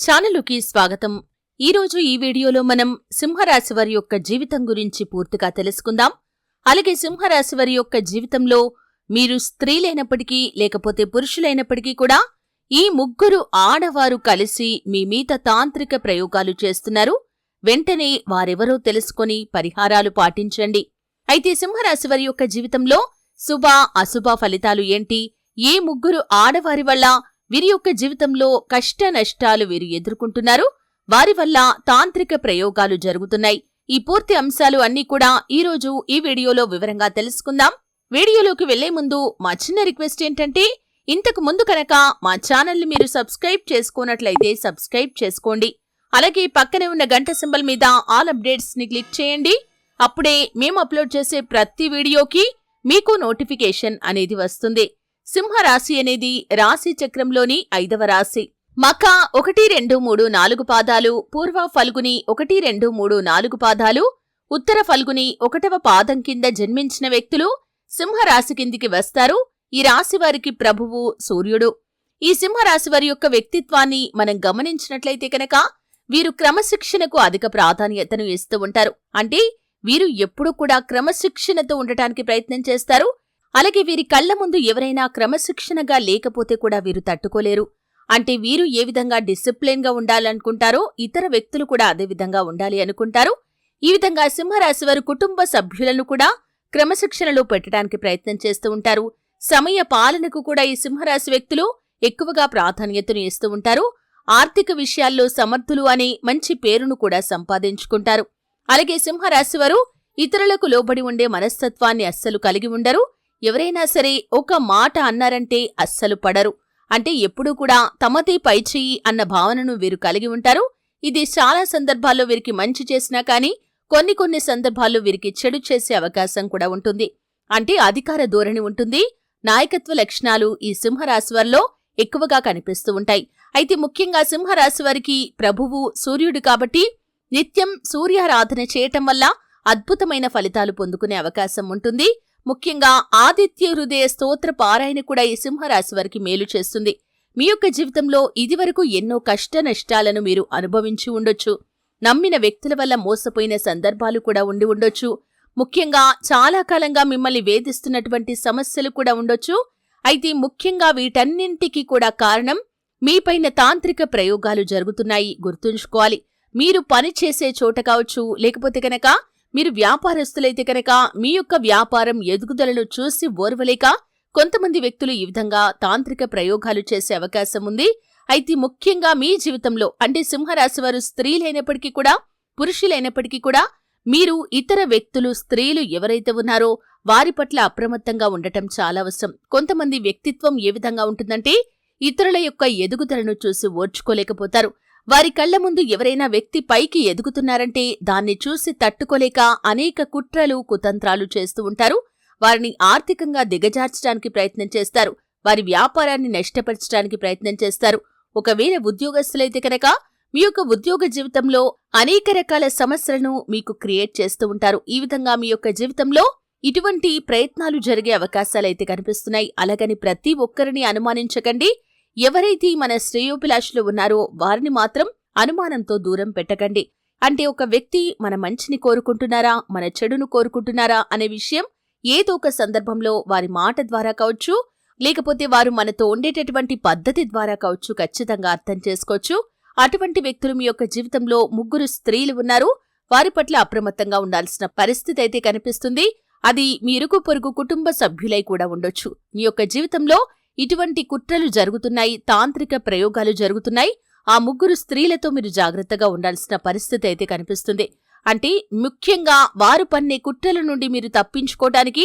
ఛానలుకి స్వాగతం. ఈరోజు ఈ వీడియోలో మనం సింహరాశి వారి యొక్క జీవితం గురించి పూర్తిగా తెలుసుకుందాం. అలాగే సింహరాశి వారి యొక్క జీవితంలో మీరు స్త్రీలైనప్పటికీ లేకపోతే పురుషులైనప్పటికీ కూడా ఈ ముగ్గురు ఆడవారు కలిసి మీ మీద తాంత్రిక ప్రయోగాలు చేస్తున్నారు. వెంటనే వారెవరో తెలుసుకొని పరిహారాలు పాటించండి. అయితే సింహరాశి వారి యొక్క జీవితంలో శుభ అశుభ ఫలితాలు ఏంటి? ఏ ముగ్గురు ఆడవారి వల్ల వీరి యొక్క జీవితంలో కష్ట నష్టాలు వీరు ఎదుర్కొంటున్నారు. వారి వల్ల తాంత్రిక ప్రయోగాలు జరుగుతున్నాయి. ఈ పూర్తి అంశాలు అన్నీ కూడా ఈ రోజు ఈ వీడియోలో వివరంగా తెలుసుకుందాం. వీడియోలోకి వెళ్ళే ముందు మా చిన్న రిక్వెస్ట్ ఏంటంటే ఇంతకు ముందు కనుక మా ఛానల్ని మీరు సబ్స్క్రైబ్ చేసుకున్నట్లయితే సబ్స్క్రైబ్ చేసుకోండి. అలాగే పక్కనే ఉన్న గంట సింబల్ మీద ఆల్ అప్డేట్స్ని క్లిక్ చేయండి. అప్పుడే మేము అప్లోడ్ చేసే ప్రతి వీడియోకి మీకు నోటిఫికేషన్ అనేది వస్తుంది. సింహరాశి అనేది రాశి చక్రంలోని ఐదవ రాశి. మక ఒకటి రెండు మూడు నాలుగు పాదాలు పూర్వ ఫల్గుని ఒకటి రెండు మూడు నాలుగు పాదాలు ఉత్తర ఫల్గుని ఒకటవ పాదం కింద జన్మించిన వ్యక్తులు సింహరాశి కిందికి వస్తారు. ఈ రాశి వారికి ప్రభువు సూర్యుడు. ఈ సింహరాశి వారి యొక్క వ్యక్తిత్వాన్ని మనం గమనించినట్లయితే కనుక వీరు క్రమశిక్షణకు అధిక ప్రాధాన్యతను ఇస్తూ ఉంటారు. అంటే వీరు ఎప్పుడూ కూడా క్రమశిక్షణతో ఉండటానికి ప్రయత్నం చేస్తారు. అలాగే వీరి కళ్ళ ముందు ఎవరైనా క్రమశిక్షణగా లేకపోతే కూడా వీరు తట్టుకోలేరు. అంటే వీరు ఏ విధంగా డిసిప్లిన్గా ఉండాలనుకుంటారో ఇతర వ్యక్తులు కూడా అదే విధంగా ఉండాలి అనుకుంటారు. ఈ విధంగా సింహరాశి వారు కుటుంబ సభ్యులను కూడా క్రమశిక్షణలో పెట్టడానికి ప్రయత్నం చేస్తూ ఉంటారు. సమయ పాలనకు కూడా ఈ సింహరాశి వ్యక్తులు ఎక్కువగా ప్రాధాన్యతను ఇస్తూ ఉంటారు. ఆర్థిక విషయాల్లో సమర్థులు అనే మంచి పేరును కూడా సంపాదించుకుంటారు. అలాగే సింహరాశి వారు ఇతరులకు లోబడి ఉండే మనస్తత్వాన్ని అస్సలు కలిగి ఉండరు. ఎవరైనా సరే ఒక మాట అన్నారంటే అస్సలు పడరు. అంటే ఎప్పుడూ కూడా తమదే పైచేయి అన్న భావనను వీరు కలిగి ఉంటారు. ఇది చాలా సందర్భాల్లో వీరికి మంచి చేసినా కానీ కొన్ని కొన్ని సందర్భాల్లో వీరికి చెడు చేసే అవకాశం కూడా ఉంటుంది. అంటే అధికార ధోరణి ఉంటుంది. నాయకత్వ లక్షణాలు ఈ సింహరాశి వారిలో ఎక్కువగా కనిపిస్తూ ఉంటాయి. అయితే ముఖ్యంగా సింహరాశి వారికి ప్రభువు సూర్యుడు కాబట్టి నిత్యం సూర్యారాధన చేయటం వల్ల అద్భుతమైన ఫలితాలు పొందుకునే అవకాశం ఉంటుంది. ముఖ్యంగా ఆదిత్య హృదయ స్తోత్ర పారాయణ కూడా ఈ సింహరాశి వారికి మేలు చేస్తుంది. మీ యొక్క జీవితంలో ఇదివరకు ఎన్నో కష్ట నష్టాలను మీరు అనుభవించి ఉండొచ్చు. నమ్మిన వ్యక్తుల వల్ల మోసపోయిన సందర్భాలు కూడా ఉండి ఉండొచ్చు. ముఖ్యంగా చాలా కాలంగా మిమ్మల్ని వేధిస్తున్నటువంటి సమస్యలు కూడా ఉండొచ్చు. అయితే ముఖ్యంగా వీటన్నింటికి కూడా కారణం మీపైన తాంత్రిక ప్రయోగాలు జరుగుతున్నాయి. గుర్తుంచుకోవాలి. మీరు పని చేసే చోట కావచ్చు లేకపోతే కనుక మీరు వ్యాపారస్తులైతే కనుక మీ యొక్క వ్యాపారం ఎదుగుదలను చూసి ఓర్వలేక కొంతమంది వ్యక్తులు ఈ విధంగా తాంత్రిక ప్రయోగాలు చేసే అవకాశం ఉంది. అయితే ముఖ్యంగా మీ జీవితంలో అంటే సింహరాశి వారు స్త్రీలైనప్పటికీ కూడా పురుషులైనప్పటికీ కూడా మీరు ఇతర వ్యక్తులు స్త్రీలు ఎవరైతే ఉన్నారో వారి పట్ల అప్రమత్తంగా ఉండటం చాలా అవసరం. కొంతమంది వ్యక్తిత్వం ఏ విధంగా ఉంటుందంటే ఇతరుల యొక్క ఎదుగుదలను చూసి ఓర్చుకోలేకపోతారు. వారి కళ్ళ ముందు ఎవరైనా వ్యక్తి పైకి ఎదుగుతున్నారంటే దాన్ని చూసి తట్టుకోలేక అనేక కుట్రలు కుతంత్రాలు చేస్తూ ఉంటారు. వారిని ఆర్థికంగా దిగజార్చడానికి ప్రయత్నం చేస్తారు. వారి వ్యాపారాన్ని నష్టపరచడానికి ప్రయత్నం చేస్తారు. ఒకవేళ ఉద్యోగస్తులైతే కనుక మీ యొక్క ఉద్యోగ జీవితంలో అనేక రకాల సమస్యలను మీకు క్రియేట్ చేస్తూ ఉంటారు. ఈ విధంగా మీ యొక్క జీవితంలో ఇటువంటి ప్రయత్నాలు జరిగే అవకాశాలైతే కనిపిస్తున్నాయి. అలాగని ప్రతి ఒక్కరిని అనుమానించకండి. ఎవరైతే మన శ్రేయోభిలాషులు ఉన్నారో వారిని మాత్రం అనుమానంతో దూరం పెట్టకండి. అంటే ఒక వ్యక్తి మన మంచిని కోరుకుంటున్నారా మన చెడును కోరుకుంటున్నారా అనే విషయం ఏదో ఒక సందర్భంలో వారి మాట ద్వారా కావచ్చు లేకపోతే వారు మనతో ఉండేటటువంటి పద్ధతి ద్వారా కావచ్చు ఖచ్చితంగా అర్థం చేసుకోవచ్చు. అటువంటి వ్యక్తులు మీ యొక్క జీవితంలో ముగ్గురు స్త్రీలు ఉన్నారు వారి పట్ల అప్రమత్తంగా ఉండాల్సిన పరిస్థితి అయితే కనిపిస్తుంది. అది మీ ఇరుగు పొరుగు కుటుంబ సభ్యులై కూడా ఉండొచ్చు. మీ యొక్క జీవితంలో ఇటువంటి కుట్రలు జరుగుతున్నాయి తాంత్రిక ప్రయోగాలు జరుగుతున్నాయి. ఆ ముగ్గురు స్త్రీలతో మీరు జాగ్రత్తగా ఉండాల్సిన పరిస్థితి అయితే కనిపిస్తుంది. అంటే ముఖ్యంగా వారు పన్నే కుట్రల నుండి మీరు తప్పించుకోవటానికి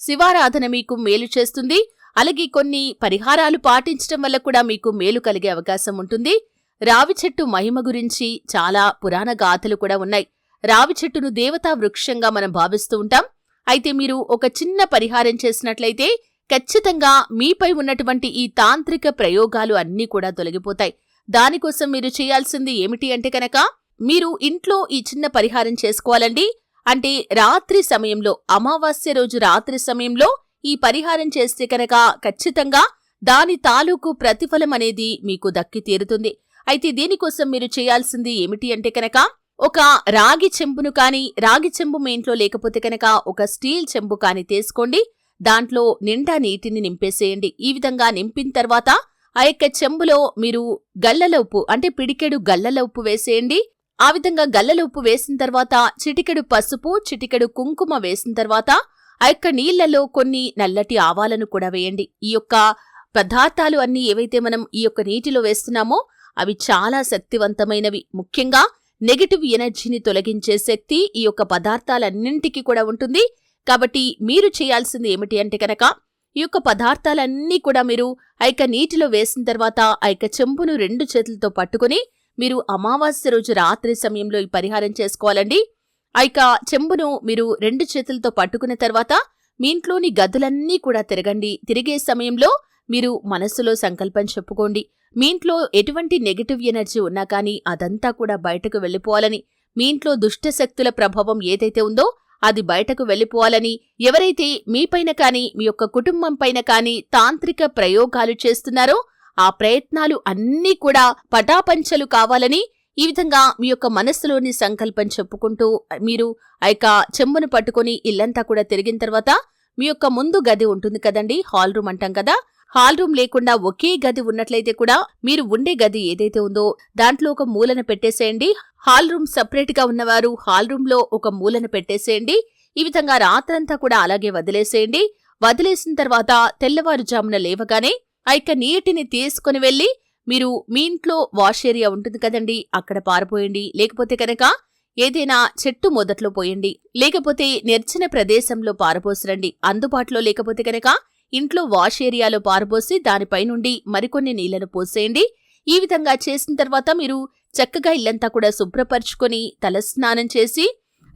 శివారాధన మీకు మేలు చేస్తుంది. అలాగే కొన్ని పరిహారాలు పాటించడం వల్ల కూడా మీకు మేలు కలిగే అవకాశం ఉంటుంది. రావి చెట్టు మహిమ గురించి చాలా పురాణ గాథలు కూడా ఉన్నాయి. రావి చెట్టును దేవతా వృక్షంగా మనం భావిస్తూ ఉంటాం. అయితే మీరు ఒక చిన్న పరిహారం చేసినట్లయితే ఖచ్చితంగా మీపై ఉన్నటువంటి ఈ తాంత్రిక ప్రయోగాలు అన్నీ కూడా తొలగిపోతాయి. దానికోసం మీరు చేయాల్సింది ఏమిటి అంటే కనుక మీరు ఇంట్లో ఈ చిన్న పరిహారం చేసుకోవాలండి. అంటే రాత్రి సమయంలో అమావాస్య రోజు రాత్రి సమయంలో ఈ పరిహారం చేస్తే కనుక ఖచ్చితంగా దాని తాలూకు ప్రతిఫలం అనేది మీకు దక్కి తీరుతుంది. అయితే దీనికోసం మీరు చేయాల్సింది ఏమిటి అంటే కనుక ఒక రాగి చెంబును కాని రాగి చెంబు మీ ఇంట్లో లేకపోతే కనుక ఒక స్టీల్ చెంబు కాని తీసుకోండి. దాంట్లో నిండా నీటిని నింపేసేయండి. ఈ విధంగా నింపిన తర్వాత ఆ యొక్క చెంబులో మీరు గల్లల ఉప్పు అంటే పిడికెడు గల్లల ఉప్పు వేసేయండి. ఆ విధంగా గల్లల ఉప్పు వేసిన తర్వాత చిటికెడు పసుపు చిటికెడు కుంకుమ వేసిన తర్వాత ఆ యొక్క నీళ్ళలో కొన్ని నల్లటి ఆవాలను కూడా వేయండి. ఈ యొక్క పదార్థాలు అన్ని ఏవైతే మనం ఈ యొక్క నీటిలో వేస్తున్నామో అవి చాలా శక్తివంతమైనవి. ముఖ్యంగా నెగటివ్ ఎనర్జీని తొలగించే శక్తి ఈ యొక్క పదార్థాలన్నింటికి కూడా ఉంటుంది. కాబట్టి మీరు చేయాల్సింది ఏమిటి అంటే కనుక ఈ యొక్క పదార్థాలన్నీ కూడా మీరు ఐక నీటిలో వేసిన తర్వాత ఆ యొక్క చెంబును రెండు చేతులతో పట్టుకుని మీరు అమావాస్య రోజు రాత్రి సమయంలో ఈ పరిహారం చేసుకోవాలండి. ఆ యొక్క చెంబును మీరు రెండు చేతులతో పట్టుకున్న తర్వాత మీ ఇంట్లోని గదులన్నీ కూడా తిరగండి. తిరిగే సమయంలో మీరు మనస్సులో సంకల్పం చెప్పుకోండి. మీ ఇంట్లో ఎటువంటి నెగిటివ్ ఎనర్జీ ఉన్నా కానీ అదంతా కూడా బయటకు వెళ్ళిపోవాలని మీ ఇంట్లో దుష్టశక్తుల ప్రభావం ఏదైతే ఉందో అది బయటకు వెళ్ళిపోవాలని ఎవరైతే మీపైన కానీ మీ యొక్క కుటుంబం పైన కానీ తాంత్రిక ప్రయోగాలు చేస్తున్నారో ఆ ప్రయత్నాలు అన్నీ కూడా పటాపంచలు కావాలని ఈ విధంగా మీ యొక్క మనస్సులోని సంకల్పం చెప్పుకుంటూ మీరు ఆ యొక్క చెంబును పట్టుకొని ఇల్లంతా కూడా తిరిగిన తర్వాత మీ యొక్క ముందు గది ఉంటుంది కదండి హాల్ రూమ్ అంటాం కదా హాల్ రూమ్ లేకుండా ఒకే గది ఉన్నట్లయితే కూడా మీరు ఉండే గది ఏదైతే ఉందో దాంట్లో ఒక మూలన పెట్టేసేయండి. హాల్ రూమ్ సపరేట్గా ఉన్నవారు హాల్ రూమ్లో ఒక మూలన పెట్టేసేయండి. ఈ విధంగా రాత్రంతా కూడా అలాగే వదిలేసేయండి. వదిలేసిన తర్వాత తెల్లవారుజామున లేవగానే ఆ యొక్క నీటిని తీసుకుని వెళ్ళి మీరు మీ ఇంట్లో వాష్ ఏరియా ఉంటుంది కదండి అక్కడ పారిపోయండి. లేకపోతే కనుక ఏదైనా చెట్టు మొదట్లో పోయండి. లేకపోతే నిర్జన ప్రదేశంలో పారపోసిరండి. అందుబాటులో లేకపోతే కనుక ఇంట్లో వాష్ ఏరియాలో పారబోసి దానిపై నుండి మరికొన్ని నీళ్ళను పోసేయండి. ఈ విధంగా చేసిన తర్వాత మీరు చక్కగా ఇల్లంతా కూడా శుభ్రపరుచుకొని తలస్నానం చేసి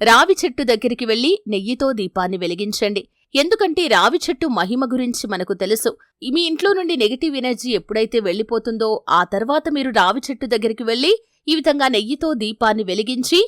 రావి చెట్టు దగ్గరికి వెళ్ళి నెయ్యితో దీపాన్ని వెలిగించండి. ఎందుకంటే రావి చెట్టు మహిమ గురించి మనకు తెలుసు. మీ ఇంట్లో నుండి నెగిటివ్ ఎనర్జీ ఎప్పుడైతే వెళ్ళిపోతుందో ఆ తర్వాత మీరు రావి చెట్టు దగ్గరికి వెళ్ళి ఈ విధంగా నెయ్యితో దీపాన్ని వెలిగించి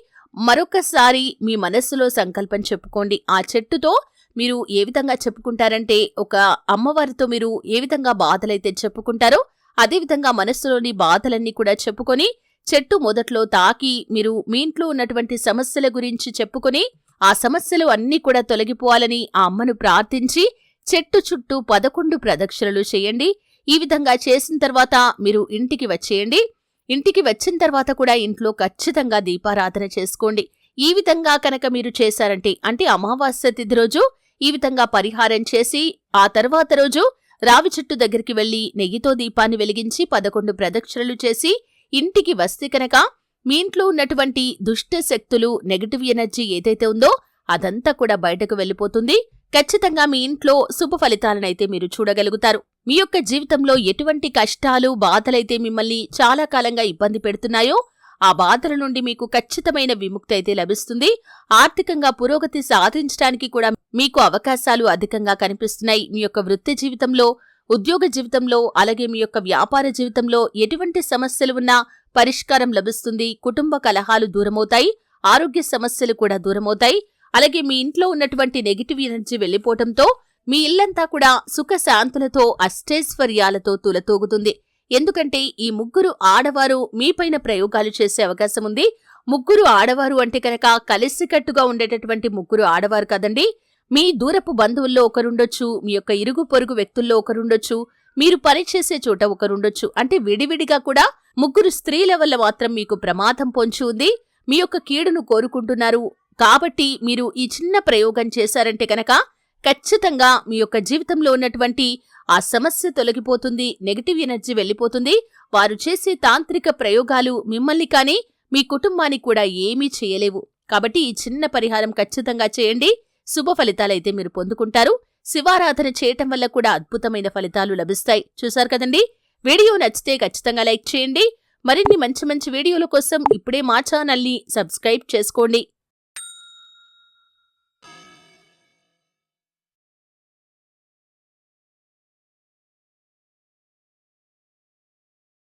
మరొకసారి మీ మనస్సులో సంకల్పం చెప్పుకోండి. ఆ చెట్టుతో మీరు ఏ విధంగా చెప్పుకుంటారంటే ఒక అమ్మవారితో మీరు ఏ విధంగా బాధలైతే చెప్పుకుంటారో అదేవిధంగా మనస్సులోని బాధలన్నీ కూడా చెప్పుకొని చెట్టు మొదట్లో తాకి మీరు మీ ఇంట్లో ఉన్నటువంటి సమస్యల గురించి చెప్పుకొని ఆ సమస్యలు అన్నీ కూడా తొలగిపోవాలని ఆ అమ్మను ప్రార్థించి చెట్టు చుట్టూ పదకొండు ప్రదక్షిణలు చేయండి. ఈ విధంగా చేసిన తర్వాత మీరు ఇంటికి వచ్చేయండి. ఇంటికి వచ్చిన తర్వాత కూడా ఇంట్లో ఖచ్చితంగా దీపారాధన చేసుకోండి. ఈ విధంగా కనుక మీరు చేశారంటే అంటే అమావాస్య తిథి రోజు ఈ విధంగా పరిహారం చేసి ఆ తర్వాత రోజు రావి చెట్టు దగ్గరికి వెళ్ళి నెయ్యితో దీపాన్ని వెలిగించి పదకొండు ప్రదక్షిణలు చేసి ఇంటికి వస్తే కనుక మీ ఇంట్లో ఉన్నటువంటి దుష్ట శక్తులు నెగటివ్ ఎనర్జీ ఏదైతే ఉందో అదంతా కూడా బయటకు వెళ్ళిపోతుంది. ఖచ్చితంగా మీ ఇంట్లో శుభ ఫలితాలనైతే మీరు చూడగలుగుతారు. మీ యొక్క జీవితంలో ఎటువంటి కష్టాలు బాధలైతే మిమ్మల్ని చాలా కాలంగా ఇబ్బంది పెడుతున్నాయో ఆ బాధల నుండి మీకు ఖచ్చితమైన విముక్తి అయితే లభిస్తుంది. ఆర్థికంగా పురోగతి సాధించడానికి కూడా మీకు అవకాశాలు అధికంగా కనిపిస్తున్నాయి. మీ యొక్క వృత్తి జీవితంలో ఉద్యోగ జీవితంలో అలాగే మీ యొక్క వ్యాపార జీవితంలో ఎటువంటి సమస్యలు ఉన్నా పరిష్కారం లభిస్తుంది. కుటుంబ కలహాలు దూరమవుతాయి. ఆరోగ్య సమస్యలు కూడా దూరమవుతాయి. అలాగే మీ ఇంట్లో ఉన్నటువంటి నెగిటివ్ ఎనర్జీ వెళ్ళిపోవటంతో మీ ఇల్లంతా కూడా సుఖ శాంతులతో అష్టైశ్వర్యాలతో తులతూగుతుంది. ఎందుకంటే ఈ ముగ్గురు ఆడవారు మీపైన ప్రయోగాలు చేసే అవకాశం ఉంది. ముగ్గురు ఆడవారు అంటే కనుక కలిసికట్టుగా ఉండేటటువంటి ముగ్గురు ఆడవారు కదండి. మీ దూరపు బంధువుల్లో ఒకరుండొచ్చు మీ యొక్క ఇరుగు పొరుగు వ్యక్తుల్లో ఒకరుండొచ్చు మీరు పనిచేసే చోట ఒకరుండొచ్చు. అంటే విడివిడిగా కూడా ముగ్గురు స్త్రీల వల్ల మాత్రం మీకు ప్రమాదం పొంచి ఉంది. మీ యొక్క కీడును కోరుకుంటున్నారు. కాబట్టి మీరు ఈ చిన్న ప్రయోగం చేశారంటే కనుక ఖచ్చితంగా మీ యొక్క జీవితంలో ఉన్నటువంటి ఆ సమస్య తొలగిపోతుంది నెగటివ్ ఎనర్జీ వెళ్ళిపోతుంది. వారు చేసే తాంత్రిక ప్రయోగాలు మిమ్మల్ని కానీ మీ కుటుంబాన్ని కూడా ఏమీ చేయలేవు. కాబట్టి ఈ చిన్న పరిహారం ఖచ్చితంగా చేయండి. శుభ ఫలితాలైతే మీరు పొందుకుంటారు. శివారాధన చేయటం వల్ల కూడా అద్భుతమైన ఫలితాలు లభిస్తాయి. చూశారు కదండి? వీడియో నచ్చితే ఖచ్చితంగా లైక్ చేయండి. మరిన్ని మంచి మంచి వీడియోల కోసం ఇప్పుడే మా ఛానల్ని సబ్స్క్రైబ్ చేసుకోండి.